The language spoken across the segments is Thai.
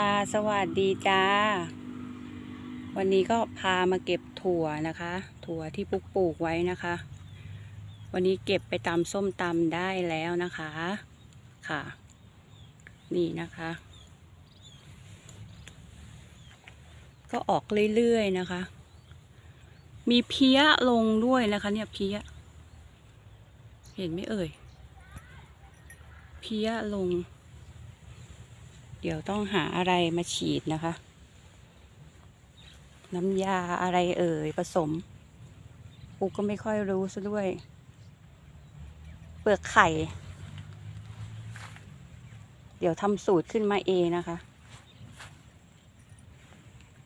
ค่ะ สวัสดีจ้า วันนี้ก็พามาเก็บถั่วนะคะ ถั่วที่ปุกปลูกไว้นะคะ วันนี้เก็บไปตำส้มตำได้แล้วนะคะ ค่ะ นี่นะคะ ก็ออกเรื่อยๆนะคะ มีเพี้ยลงด้วยนะคะ เนี่ยเพี้ย เห็นไหมเอ่ย เพี้ยลง เดี๋ยวต้องหาอะไรมาฉีดนะคะ น้ำยาอะไรเอ่ยผสมปูก็ไม่ค่อยรู้ซะด้วย เปลือกไข่ เดี๋ยวทำสูตรขึ้นมาเองนะคะ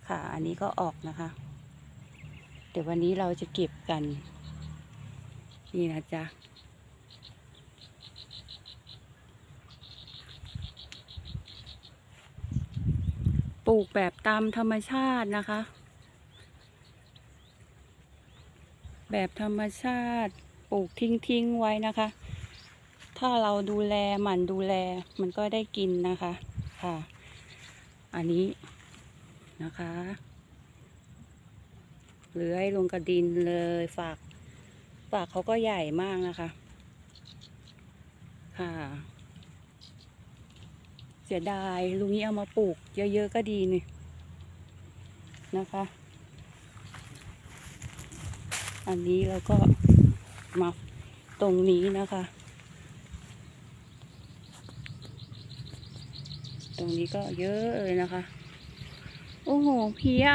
ค่ะอันนี้ก็ออกนะคะ เดี๋ยววันนี้เราจะเก็บกัน นี่นะจ๊ะ ปลูกแบบตามธรรมชาตินะคะ แบบธรรมชาติปลูกทิ้งๆไว้นะคะ ถ้าเราดูแลหมั่นดูแลมันก็ได้กินนะคะค่ะ อันนี้นะคะเลื้อยลงกระดินเลยฝาก ฝากเขาก็ใหญ่มากนะคะ ค่ะ เสียดายลุงนี้เอามาปลูก เยอะ ๆ ก็ดีนี่นะคะ อันนี้เราก็มาตรงนี้นะคะ ตรงนี้ก็เยอะเลยนะคะ โอ้โหเพีย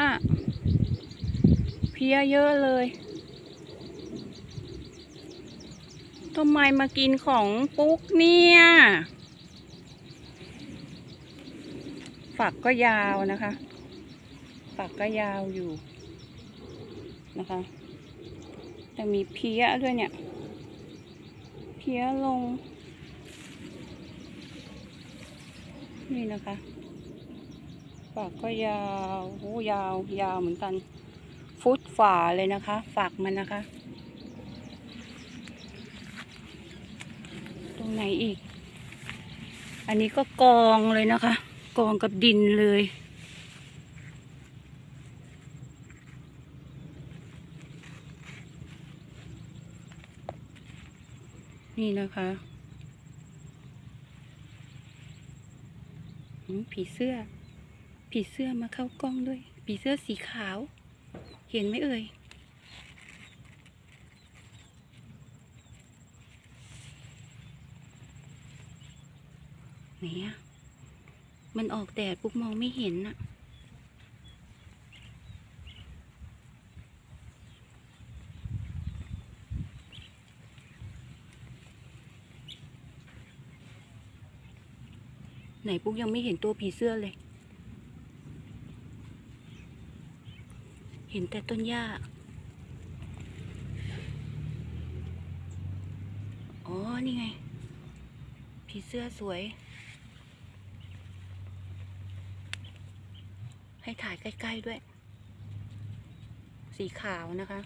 เพียเยอะเลยทำไมมากินของปุ๊กเนี่ย ฝักก็ยาวนะคะ ฝักก็ยาวอยู่นะคะ แต่มีเพี้ยด้วยเนี่ย เพี้ยลง นี่นะคะฝักก็ยาวโอ้ยาว ยาวเหมือนกัน ฟุตฝ่าเลยนะคะ ฝักมันนะคะ ตรงไหนอีก อันนี้ก็กองเลยนะคะ กองกับดินเลย นี่นะคะผีเสื้อ ผีเสื้อมาเข้ากล้องด้วย ผีเสื้อสีขาว เห็นไหมเอ่ยไหนอะ มันออกแดดปุ๊บมองไม่เห็นน่ะไหนปุ๊กยังไม่เห็นตัวผีเสื้อเลย เห็นแต่ต้นหญ้า อ๋อ นี่ไง ผีเสื้อสวย ให้ถ่ายใกล้ ๆ ด้วย สีขาวนะคะ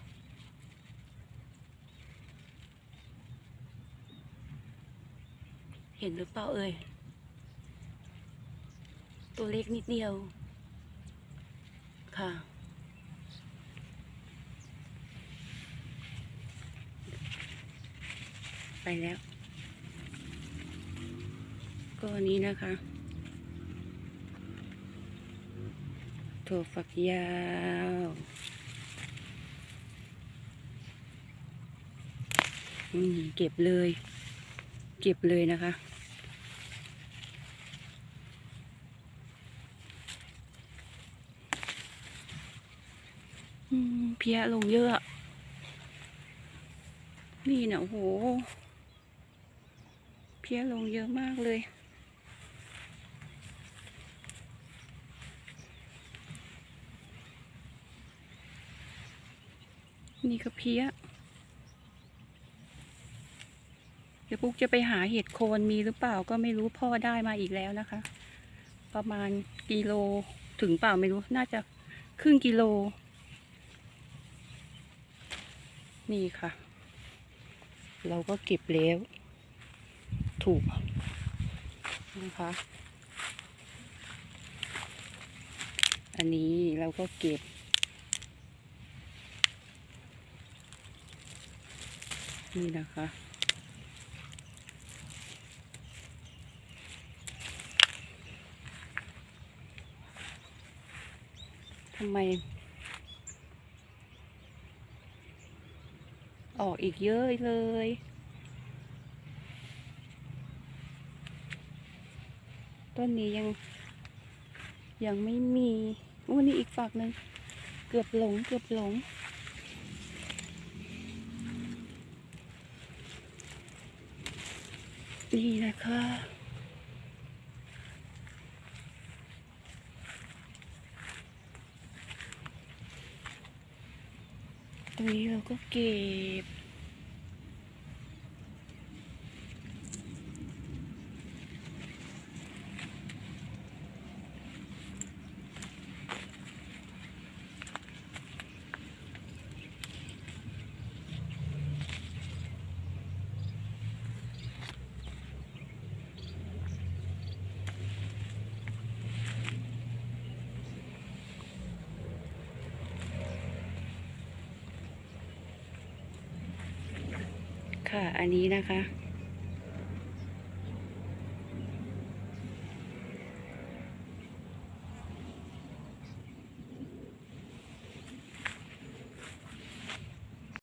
เห็นหรือเปล่าเอ่ย ตัวเล็กนิดเดียว ค่ะ ไปแล้ว ก็อันนี้นะคะ ถั่วฝักยาวเก็บเลย เก็บเลยนะคะ เพี้ยลงเยอะ นี่เนี่ยโอ้โห เพี้ยลงเยอะมากเลย นี่ก็เพี้ย เดี๋ยวปุ๊กจะไปหาเห็ดโคนมีหรือเปล่าก็ไม่รู้พ่อได้มาอีกแล้วนะคะ ประมาณกิโลถึงเปล่าไม่รู้น่าจะครึ่งกิโล นี่ค่ะ เราก็เก็บแล้ว ถูกนะคะ อันนี้เราก็เก็บ นี่นะคะ ทำไม ออกอีกเยอะเลยต้นนี้ยังยังไม่มีอู้นี่อีกฝักหนึ่งเกือบหลง เกือบหลง นี่นะคะตรงนี้เราก็เก็บ ค่ะ อันนี้นะคะ